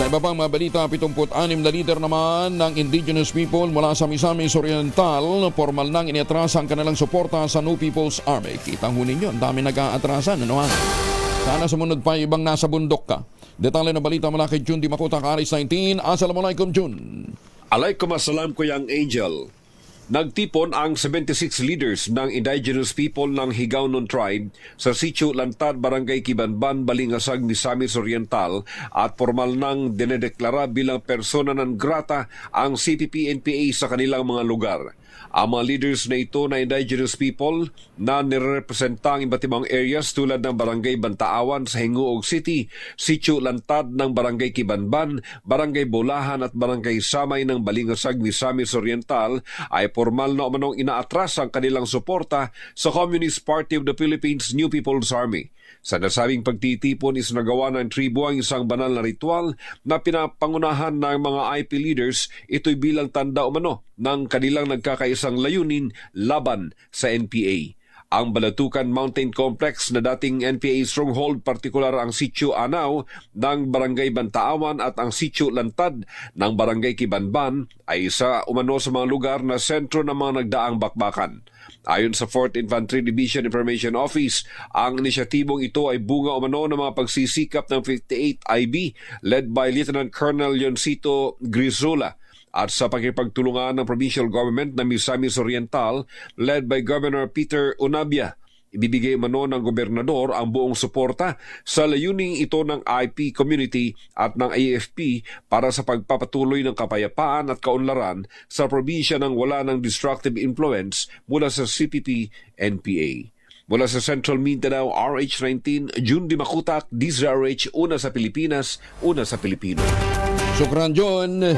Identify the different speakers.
Speaker 1: Sa iba pang mga balita, 76 na leader naman ng indigenous people mula sa Misamis Oriental, formal nang iniatrasa ang kanilang suporta sa New People's Army. Kitang ho ninyo, ang dami nag-aatrasan, ano ha? Sana sumunod pa ibang nasa bundok ka. Detalye na balita mula kay June Di Makuta, Karis 19. Assalamualaikum, June.
Speaker 2: Alaikum assalam ko yang Angel. Nagtipon ang 76 leaders ng indigenous people ng Higaonon tribe sa Sitio Lantad, Barangay Kibanban, Balingasag, Misamis Oriental at formal nang dinedeklara bilang persona non grata ang CPP-NPA sa kanilang mga lugar. Ang mga leaders na ito na indigenous people na nirepresenta ang iba't ibang areas tulad ng Barangay Bantaawan sa Hinguog City, Sitio Lantad ng Barangay Kibanban, Barangay Bolahan at Barangay Samay ng Balingasag, Misamis Oriental ay formal na umanong inaatras ang kanilang suporta sa Communist Party of the Philippines New People's Army. Sa nasabing pagtitipon is nagawa ng tribo ang isang banal na ritual na pinapangunahan ng mga IP leaders ito'y bilang tanda umano ng kanilang nagkakaisang layunin laban sa NPA. Ang Balatukan Mountain Complex na dating NPA stronghold, partikular ang Sitio Anao ng Barangay Bantaawan at ang Sitio Lantad ng Barangay Kibanban ay isa umano sa mga lugar na sentro ng mga nagdaang bakbakan. Ayon sa 4th Infantry Division Information Office, ang inisyatibong ito ay bunga umano ng mga pagsisikap ng 58 IB led by Lieutenant Colonel Yoncito Grizola at sa pakipagtulungan ng provincial government ng Misamis Oriental led by Governor Peter Unabia. Ibibigay mano ng gobernador ang buong suporta sa layuning ito ng IP community at ng AFP para sa pagpapatuloy ng kapayapaan at kaunlaran sa probinsya ng wala ng destructive influence mula sa CPP-NPA. Mula sa Central Mindanao, RH19, June Dimakutak, DZRH, una sa Pilipinas, una sa Pilipino.
Speaker 1: Sukran, John.